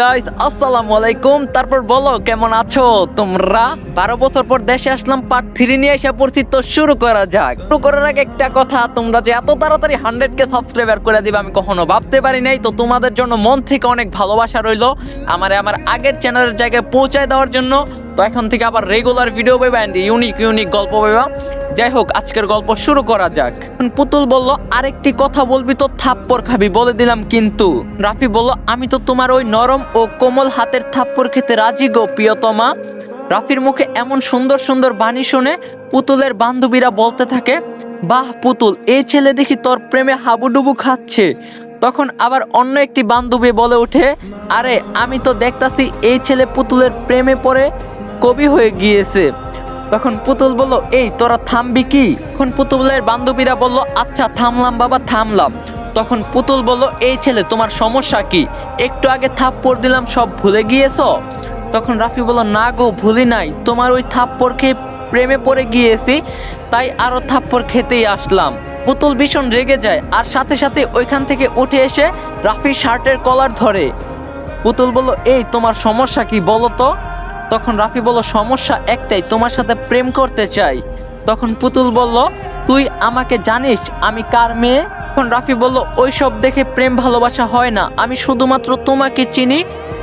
Guys আসসালামু আলাইকুম। তারপর বলো, কেমন আছো? তোমরা? বারো বছর পর দেশে আসলাম পার্ট থ্রি নিয়ে এসে পড়ছি। তো শুরু করা যাক। শুরু করার আগে একটা কথা, তোমরা যে এত তাড়াতাড়ি হান্ড্রেড কে সাবস্ক্রাইবার করে দিবে, আমি কখনো ভাবতে পারি নাই। তো তোমাদের জন্য মন থেকে অনেক ভালোবাসা রইল। আমার আমার আগের চ্যানেলের জায়গায় পৌঁছায় দেওয়ার জন্য। তো এখন থেকে আবার রেগুলার ভিডিও পাইবা অ্যান্ড ইউনিক ইউনিক গল্প পাইবা। যাই হোক, আজকের গল্প শুরু করা যাক। পুতুল বলল, আরেকটি কথা বলবি তো থাপ্পড় খাবি, বলে দিলাম কিন্তু। রাফি বলল, আমি তো তোমার ওই নরম ও কোমল হাতের থাপ্পড় খেতে রাজি গো প্রিয়তমা। রাফির মুখে এমন সুন্দর সুন্দর বাণী শুনে পুতুলের বান্ধবীরা বলতে থাকে, বাহ পুতুল, এই ছেলে দেখি তোর প্রেমে হাবুডুবু খাচ্ছে। তখন আবার অন্য একটি বান্ধবী বলে ওঠে, আরে, আমি তো দেখতাছি এই ছেলে পুতুলের প্রেমে পড়ে কবি হয়ে গিয়েছে। তখন পুতুল বলল, এই, তোরা থামবি কি? তখন পুতুলের বান্ধবীরা বলল আচ্ছা থামলাম বাবা, থামলাম। তখন পুতুল বলল, এই ছেলে, তোমার সমস্যা কি? একটু আগে থাপ্পড় দিলাম, সব ভুলে গিয়েছো? তখন রাফি বলল, না গো, ভুলি নাই। তোমার ওই থাপ্পড় খেয়ে প্রেমে পড়ে গিয়েছি, তাই আরও থাপ্পড় খেতেই আসলাম। পুতুল ভীষণ রেগে যায়, আর সাথে সাথে ওইখান থেকে উঠে এসে রাফি শার্টের কলার ধরে। পুতুল বলল, এই, তোমার সমস্যা কি বলো তো? তখন রাফি বলল, সমস্যা একটাই, তোমার সাথে প্রেম করতে চাই। তখন পুতুল বলল, তুই আমাকে জানিস আমি কার মেয়ে? তখন রাফি বলল, ওইসব দেখে প্রেম ভালোবাসা হয় না, আমি শুধুমাত্র তোমাকে চিনি,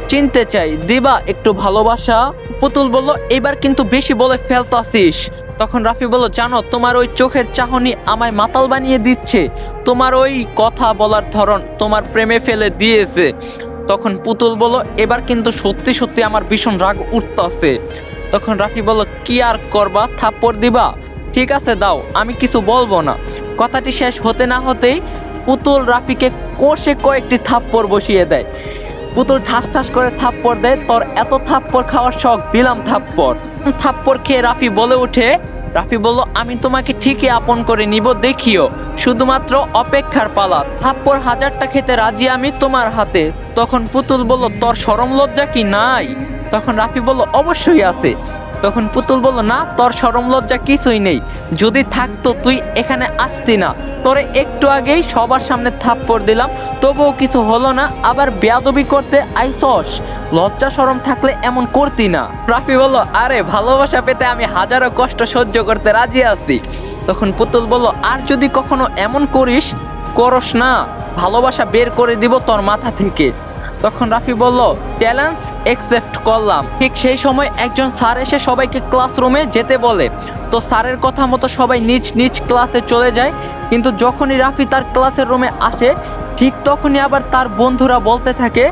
চিনতে চাই। দিবা, একটু ভালোবাসা? পুতুল বলল এবার কিন্তু বেশি বলে ফেলতাছিস। তখন রাফি বলল, জানো, তোমার ওই চোখের চাহনি আমায় মাতাল বানিয়ে দিচ্ছে। তোমার ওই কথা বলার ধরন তোমার প্রেমে ফেলে দিয়েছে। তখন পুতুল বলল, এবার কিন্তু সত্যি সত্যি আমার ভীষণ রাগ উঠতাছে। তখন রাফি বলল, কি আর করবা? থাপ্পড় দিবা? ঠিক আছে, দাও, আমি কিছু বলব না। কথাটি শেষ হতে না হতেই পুতুল রাফিকে কষে কয়েকটি থাপ্পড় বসিয়ে দেয়। পুতুল ঠাস ঠাস করে থাপ্পড় দেয়, তোর এত থাপ্পড় খাওয়ার শখ, দিলাম থাপ্পড়। থাপ্পড় খেয়ে রাফি বলে ওঠে রাফি বলল, আমি তোমাকে ঠিকই আপন করে নিব, দেখিও। শুধুমাত্র অপেক্ষার পালা। থাপ্পর হাজারটা খেতে রাজি আমি তোমার হাতে। তখন পুতুল বলল, তোর সরম লজ্জা কি নাই? তখন রাফি বলল, অবশ্যই আছে। তখন পুতুল বলল, না, তোর সরম লজ্জা কিছুই নেই। যদি থাকতো তুই এখানে আসতি না। তোরে একটু আগেই সবার সামনে থাপ্পড় দিলাম, তবুও কিছু হলো না। আবার বেয়াদবি করতে আইসস। লজ্জা সরম থাকলে এমন করতি না। রাফি বলল, আরে, ভালোবাসা পেতে আমি হাজারো কষ্ট সহ্য করতে রাজি আছি। তখন পুতুল বলল, আর যদি কখনো এমন করিস? করস না। ভালোবাসা বের করে দিব তোর মাথা থেকে। তখন রাফি বলল, চ্যালেঞ্জ একসেপ্ট করলাম। ঠিক সেই সময় একজন স্যার এসে সবাইকে ক্লাসরুমে যেতে বলে। তো স্যারের কথা মতো সবাই নিজ নিজ ক্লাসে চলে যায়। কিন্তু যখনই রাফি তার ক্লাসের রুমে আসে, ঠিক তখনই আবার তার বন্ধুরা বলতে থাকে,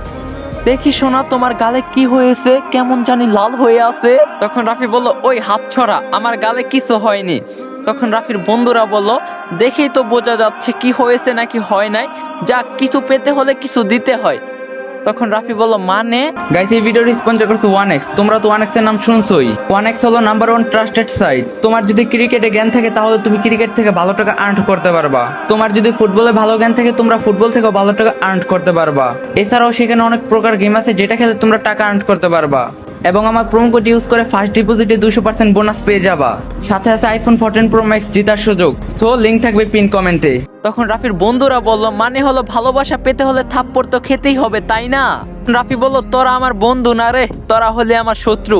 দেখি শোনা তোমার গালে কি হয়েছে? কেমন জানি লাল হয়ে আছে। তখন রাফি বলল, ওই হাত ছড়া, আমার গালে কিছু হয়নি। তখন রাফির বন্ধুরা বলল, দেখেই তো বোঝা যাচ্ছে কি হয়েছে নাকি হয় নাই। যা কিছু পেতে হলে কিছু দিতে হয়। তখন রাফি বলল মানে? গাইস এই ভিডিওটি স্পন্সর করছে ওয়ান এক্স তোমরা তো ওয়ানের নাম শুনছই। ওয়ান এক্স হলো নাম্বার ওয়ান ট্রাস্টেড সাইট তোমার যদি ক্রিকেটে জ্ঞান থাকে, তাহলে তুমি ক্রিকেট থেকে ভালো টাকা আর্ন করতে পারবা। তোমার যদি ফুটবলে ভালো জ্ঞান থাকে, তোমরা ফুটবল থেকে ভালো টাকা আর্ন করতে পারবা। এছাড়াও সেখানে অনেক প্রকার গেম আছে, যেটা খেলে তোমরা টাকা আর্ন করতে পারবা। এবং আমার প্রোমো কোড ইউজ করে ফার্স্ট ডিপোজিটে দুশো পার্সেন্ট বোনাস পেয়ে যাবা। সাথে আছে আইফোন ফোরটিন প্রো ম্যাক্স জেতার সুযোগ। সো লিঙ্ক থাকবে পিন কমেন্টে তখন রাফির বন্ধুরা বলল মানে হলো ভালোবাসা পেতে হলে থাপ্পড় তো খেতেই হবে, তাই না? রাফি বলল, তোরা আমার বন্ধু না রে, তোরা হলে আমার শত্রু।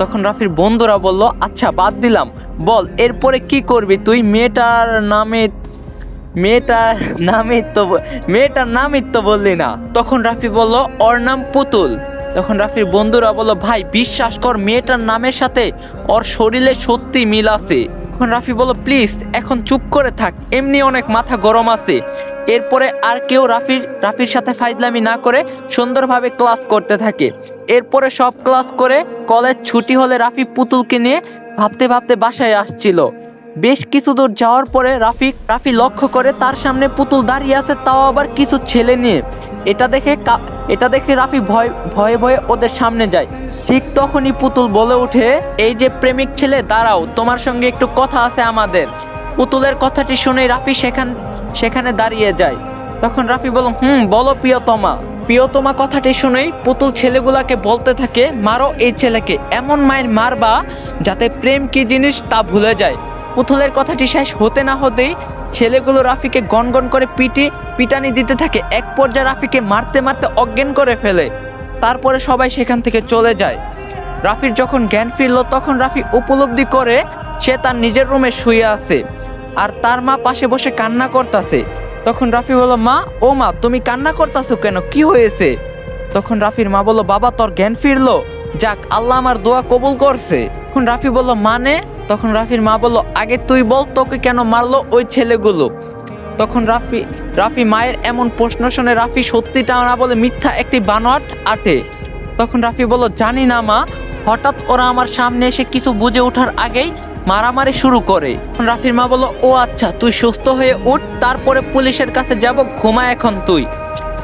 তখন রাফির বন্ধুরা বলল আচ্ছা বাদ দিলাম। বল, এরপরে কি করবি? তুই মেয়েটার নামে, মেয়েটার নামই তো, মেয়েটার নামই তো বললি না। তখন রাফি বলল, ওর নাম পুতুল। তখন রাফির বন্ধুরা বলল, ভাই, বিশ্বাস কর, মেয়েটার নামের সাথে ওর শরীরে সত্যি মিল আছে। তখন রাফি বলল, প্লিজ, এখন চুপ করে থাক, এমনি অনেক মাথা গরম আছে। এরপরে আর কেউ রাফির রাফির সাথে ফাইজলামি না করে সুন্দরভাবে ক্লাস করতে থাকে। এরপরে সব ক্লাস করে কলেজ ছুটি হলে রাফি পুতুলকে নিয়ে ভাবতে ভাবতে বাসায় আসছিল। বেশ কিছু দূর যাওয়ার পরে রাফি রাফি লক্ষ্য করে তার সামনে পুতুল দাঁড়িয়ে আছে, তাও আবার কিছু ছেলে নিয়ে। এটা দেখে এটা দেখে রাফি ভয়, ভয়ে ভয়ে ওদের সামনে যায়। ঠিক তখনই পুতুল বলে ওঠে, এই যে প্রেমিক ছেলে, দাঁড়াও, তোমার সঙ্গে একটু কথা আছে আমাদের। পুতুলের কথাটি শুনে রাফি সেখান, সেখানে দাঁড়িয়ে যায়। তখন রাফি বলল হুম, বলো প্রিয়তমা। প্রিয়তমা কথাটি শুনেই পুতুল ছেলেগুলাকে বলতে থাকে, মারো এই ছেলেকে, এমন মায়ের মারবা যাতে প্রেম কি জিনিস তা ভুলে যায়। পুতুলের কথাটি শেষ হতে না হতেই ছেলেগুলো রাফিকে গনগন করে পিটি, পিটানি দিতে থাকে, এক পর্যায়ে রাফিকে মারতে মারতে অজ্ঞান করে ফেলে। তারপরে সবাই সেখান থেকে চলে যায়। রাফির যখন জ্ঞান ফিরল, তখন রাফি উপলব্ধি করে সে তার নিজের রুমে শুয়ে আছে আর তার মা পাশে বসে কান্না করতেছে। তখন রাফি বলল, মা, ও মা, তুমি কান্না করতেছো কেন? কি হয়েছে? তখন রাফির মা বলল, বাবা, তোর জ্ঞান ফিরলো। যাক, আল্লাহ আমার দোয়া কবুল করছে। তখন রাফি বলল মানে? তখন রাফির মা বলল, আগে তুই বল তোকে কেন মারলো ওই ছেলেগুলো? তখন রাফি রাফি মায়ের এমন প্রশ্ন শুনে রাফি সত্যিটা না বলে মিথ্যা একটি বানোয়াট আটে। তখন রাফি বলল, জানি না মা, হঠাৎ ওরা আমার সামনে এসে কিছু বুঝে ওঠার আগেই মারামারি শুরু করে। রাফির মা বলল, ও আচ্ছা তুই সুস্থ হয়ে উঠ, তারপরে পুলিশের কাছে যাব, ঘুমা এখন তুই।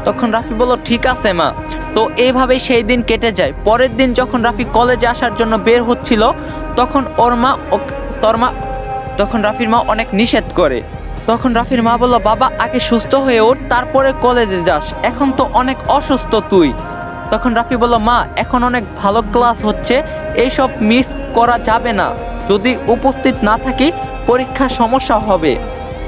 তখন রাফি বলল, ঠিক আছে মা। তো এইভাবেই সেই দিন কেটে যায়। পরের দিন যখন রাফি কলেজে আসার জন্য বের হচ্ছিল তখন ওর মা ও- তোর মা, তখন রাফির মা অনেক নিষেধ করে। তখন রাফির মা বলল, বাবা, আগে সুস্থ হয়ে ওঠ, তারপরে কলেজে যাস। এখন তো অনেক অসুস্থ তুই। তখন রাফি বলল, মা, এখন অনেক ভালো ক্লাস হচ্ছে, এইসব মিস করা যাবে না। যদি উপস্থিত না থাকি, পরীক্ষার সমস্যা হবে।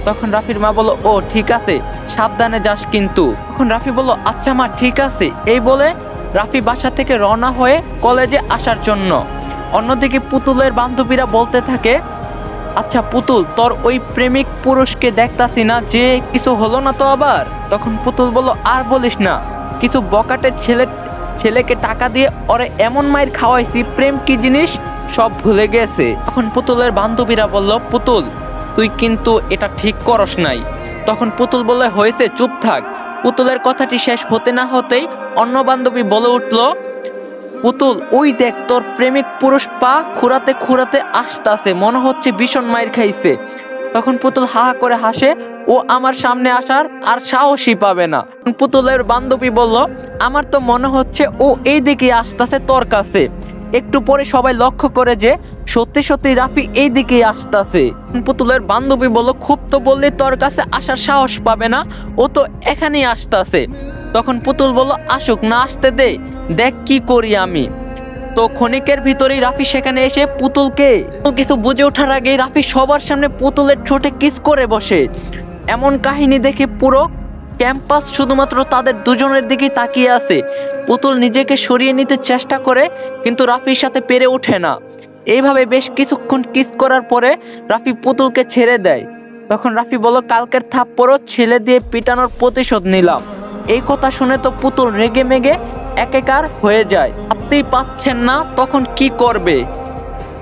তখন রাফির মা বলল, ও, ঠিক আছে, সাবধানে যাস কিন্তু। তখন রাফি বলল আচ্ছা মা, ঠিক আছে। এই বলে রাফি বাসা থেকে রওনা হয়ে কলেজে আসার জন্য। অন্যদিকে পুতুলের বান্ধবীরা বলতে থাকে আচ্ছা পুতুল, তোর ওই প্রেমিক পুরুষকে দেখতাছি না যে কিছু হলো না তো আবার? তখন পুতুল বলল, আর বলিস না, কিছু বকাটের ছেলে, ছেলেকে টাকা দিয়ে ওরে এমন মায়ের খাওয়াইছি, প্রেম কি জিনিস? সব ভুলে গেছে। তখন পুতুলের বান্ধবীরা বলল, পুতুল, তুই কিন্তু এটা ঠিক করস নাই। তখন পুতুল বলে হয়েছে, চুপ থাক। পুতুলের কথাটি শেষ হতে না হতেই অন্য বান্ধবী বলে উঠল পুতুল, ওই দেখ, তোর প্রেমিক পুরুষ পা খুরাতে খুরাতে আসতাছে, মনে হচ্ছে ভীষণ মায়ের খাইছে। তখন পুতুল হা করে হাসে, ও আমার সামনে আসার আর সাহসই পাবে না। পুতুলের বান্ধবী বলল, আমার তো মনে হচ্ছে ও এই দিকে আসতাছে তোর কাছে। একটু পরে সবাই লক্ষ্য করে যে, সত্যি সত্যি রাফি এই দিকেই আসতাছে। পুতুলের বান্ধবী বলল, খুব তো বললে তোর কাছে আসার সাহস পাবে না, ও তো এখানেই আসতাছে। তখন পুতুল বলল, আসুক, না আসতে দে, দেখ কি করি আমি। তো ক্ষণিকের ভিতরেই রাফি সেখানে এসে পুতুলকে কিছু বুঝে ওঠার আগেই রাফি সবার সামনে পুতুলের ঠোঁটে কিস করে বসে। এমন কাহিনী দেখে পুরো ক্যাম্পাস শুধুমাত্র তাদের দুজনের দিকেই তাকিয়ে আছে। পুতুল নিজেকে সরিয়ে নিতে চেষ্টা করে, কিন্তু রাফির সাথে পেরে ওঠে না। এইভাবে বেশ কিছুক্ষণ কিস করার পরে রাফি পুতুলকে ছেড়ে দেয়। তখন রাফি বলল, কালকের থাপ্পড়ও ছেলে দিয়ে পিটানোর প্রতিশোধ নিলাম। এই কথা শুনে তো পুতুল রেগে মেগে একাকার হয়ে যায়। আপনি পাচ্ছেন না, তখন কি করবে?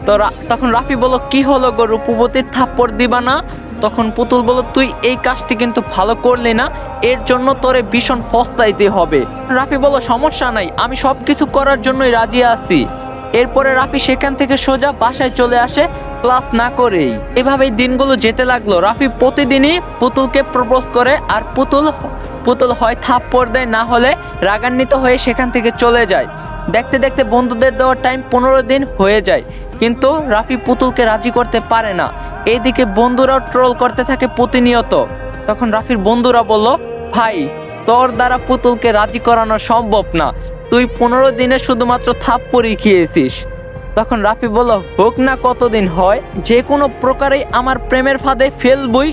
তো তখন রাফি বলল, কি হলো গো রূপবতীর থাপ্পড় দিবা না? তখন পুতুল বলল, তুই এই কাজটি কিন্তু ভালো করলি না, এর জন্য তোরে ভীষণ ফস্তাইতে হবে। রাফি বলল, সমস্যা নাই, আমি সব কিছু করার জন্যই রাজি আছি। এরপরে রাফি সেখান থেকে সোজা বাসায় চলে আসে ক্লাস না করেই। এভাবেই দিনগুলো যেতে লাগল। রাফি প্রতিদিনই পুতুলকে প্রপোজ করে, আর পুতুল পুতুল হয়, থাপ্পড় দেয়, না হলে রাগান্বিত হয়ে সেখান থেকে চলে যায়। দেখতে দেখতে বন্ধুদের দেওয়ার টাইম পনেরো দিন হয়ে যায়। কিন্তু রাফি পুতুলকে রাজি করতে পারে না। এইদিকে বন্ধুরাও ট্রোল করতে থাকে প্রতিনিয়ত। তখন রাফির বন্ধুরা বলল, ভাই, তোর দ্বারা পুতুলকে রাজি করানো সম্ভব না। তুই পনেরো দিনে শুধুমাত্র থাপ্পড়ই খেয়েছিস। তখন রাফি বলল, হোক না, কতদিন হয়? যে কোনো প্রকারেই আমার প্রেমের ফাঁদে ফেলবই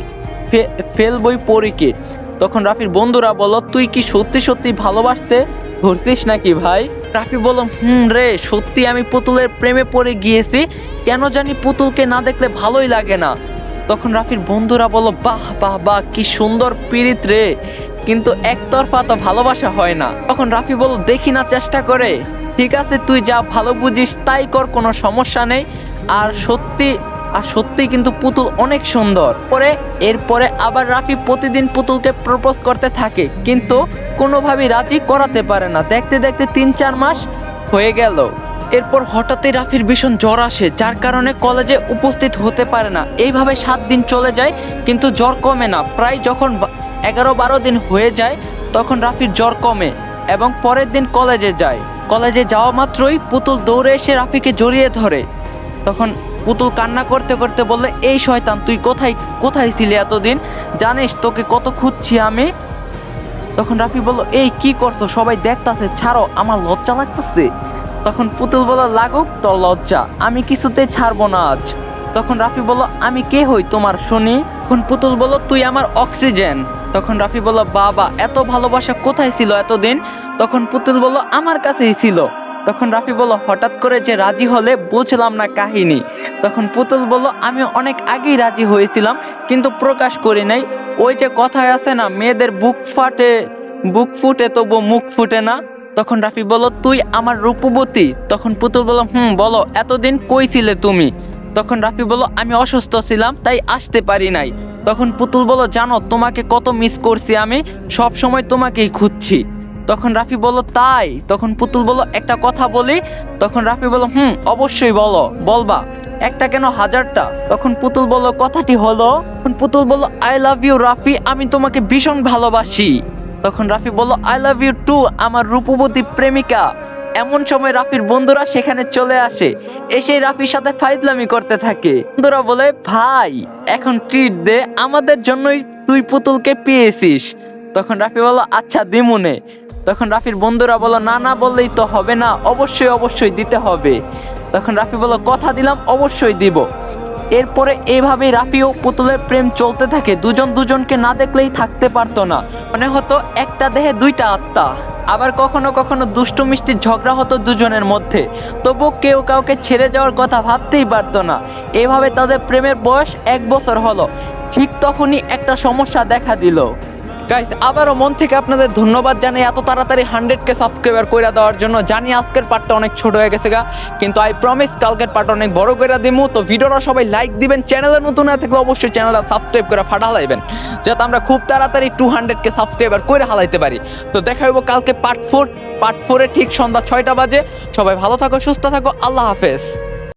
ফেলবই পরীকে। তখন রাফির বন্ধুরা বলল, তুই কি সত্যি সত্যি ভালোবাসতে ধরছিস নাকি ভাই? রাফি বলল, হুম রে, সত্যি আমি পুতুলের প্রেমে পড়ে গিয়েছি। কেন জানি পুতুলকে না দেখলে ভালোই লাগে না। তখন রাফির বন্ধুরা বলল, বাহ বাহ বাহ, কি সুন্দর পীড়িত রে। কিন্তু একতরফা তো ভালোবাসা হয় না। তখন রাফি বলল, দেখি না চেষ্টা করে। ঠিক আছে, তুই যা ভালো বুঝিস, তাই কর, কোনো সমস্যা নেই। আর সত্যি আর সত্যি কিন্তু পুতুল অনেক সুন্দর। পরে এরপরে আবার রাফি প্রতিদিন পুতুলকে প্রপোজ করতে থাকে, কিন্তু কোনোভাবেই রাজি করাতে পারে না। দেখতে দেখতে তিন চার মাস হয়ে গেল। এরপর হঠাৎই রাফির ভীষণ জ্বর আসে, যার কারণে কলেজে উপস্থিত হতে পারে না। এইভাবে সাত দিন চলে যায়, কিন্তু জ্বর কমে না। প্রায় যখন এগারো বারো দিন হয়ে যায়, তখন রাফির জ্বর কমে এবং পরের দিন কলেজে যায়। কলেজে যাওয়া মাত্রই পুতুল দৌড়ে এসে রাফিকে জড়িয়ে ধরে। তখন পুতুল কান্না করতে করতে বললে, এই শয়তান, তুই কোথায় কোথায় ছিলি এতদিন? জানিস তোকে কত খুঁজছি আমি? তখন রাফি বলল, এই, কি করছ? সবাই দেখতাছে, ছাড়ো, আমার লজ্জা লাগতেছে। তখন পুতুল বলল, লাগুক তোর লজ্জা, আমি কিছুতেই ছাড়বো না আজ। তখন রাফি বলল, আমি কে হই তোমার শুনি? তখন পুতুল বলল, তুই আমার অক্সিজেন। তখন রাফি বলল, বাবা, এত ভালোবাসা কোথায় ছিল এতদিন? তখন পুতুল বলল, আমার কাছেই ছিল। তখন রাফি বলল, হঠাৎ করে যে রাজি হলে বুঝলাম না কাহিনী। তখন পুতুল বলল, আমি অনেক আগেই রাজি হয়েছিলাম, কিন্তু প্রকাশ করি নাই। ওই যে কথায় আছে না, মেয়েদের বুক ফাটে, বুক ফুটে তবু মুখ ফুটে না। তখন রাফি বলল, তুই আমার রূপবতী? তখন পুতুল বলল, হুম, বলো, এতদিন কই ছিলে তুমি? তখন রাফি বলল, আমি অসুস্থ ছিলাম, তাই আসতে পারি নাই। তখন পুতুল বলল, জানো, তোমাকে কত মিস করছি আমি সব সময় তোমাকেই খুঁজছি। তখন রাফি বলল, তাই? তখন পুতুল বলল, একটা কথা বলি। তখন রাফি বলল, হুম, অবশ্যই বলো। বলবা? একটা কেন? হাজারটা? তখন পুতুল বলল, কথাটি হলো? পুতুল বলল আই লাভ ইউ রাফি। আমি তোমাকে ভীষণ ভালোবাসি। তখন রাফি বলল আই লাভ ইউ টু আমার রূপবতী প্রেমিকা। এমন সময় রাফির বন্ধুরা সেখানে চলে আসে। এসে রাফির সাথে ফাইজলামি করতে থাকে। বন্ধুরা বলে, ভাই, এখন ট্রিট দে। আমাদের জন্যই তুই পুতুলকে পেয়েছিস। তখন রাফি বলল আচ্ছা দিমুনে। তখন রাফির বন্ধুরা বলল, না না, বললেই তো হবে না, অবশ্যই অবশ্যই দিতে হবে। তখন রাফি বলল, কথা দিলাম, অবশ্যই দিব। এরপরে এইভাবেই রাফি ও পুতুলের প্রেম চলতে থাকে। দুজন দুজনকে না দেখলেই থাকতে পারতো না। মনে হতো একটা দেহে দুইটা আত্মা। আবার কখনো কখনো দুষ্টু মিষ্টির ঝগড়া হতো দুজনের মধ্যে। তবু কেউ কাউকে ছেড়ে যাওয়ার কথা ভাবতেই পারতো না। এভাবে তাদের প্রেমের বয়স এক বছর হলো। ঠিক তখনই একটা সমস্যা দেখা দিল। গাইস আবারও মন থেকে আপনাদের ধন্যবাদ জানাই এত তাড়াতাড়ি হান্ড্রেড কে সাবস্ক্রাইবার করে দেওয়ার জন্য। জানি আজকের পার্টটা অনেক ছোট হয়ে গেছে গা, কিন্তু আই প্রমিস কালকের পার্ট অনেক বড় করে দিমু। তো ভিডিওটা সবাই লাইক দিবেন চ্যানেলের নতুন না থাকলে অবশ্যই চ্যানেলটা সাবস্ক্রাইব করে ফাটা হালাইবেন, যাতে আমরা খুব তাড়াতাড়ি টু হান্ড্রেড কে সাবস্ক্রাইবার করে হালাইতে পারি। তো দেখা হইব কালকে পার্ট ফোর পার্ট ফোরে ঠিক সন্ধ্যা ছয়টা বাজে। সবাই ভালো থাকো, সুস্থ থাকো, আল্লাহ হাফেজ।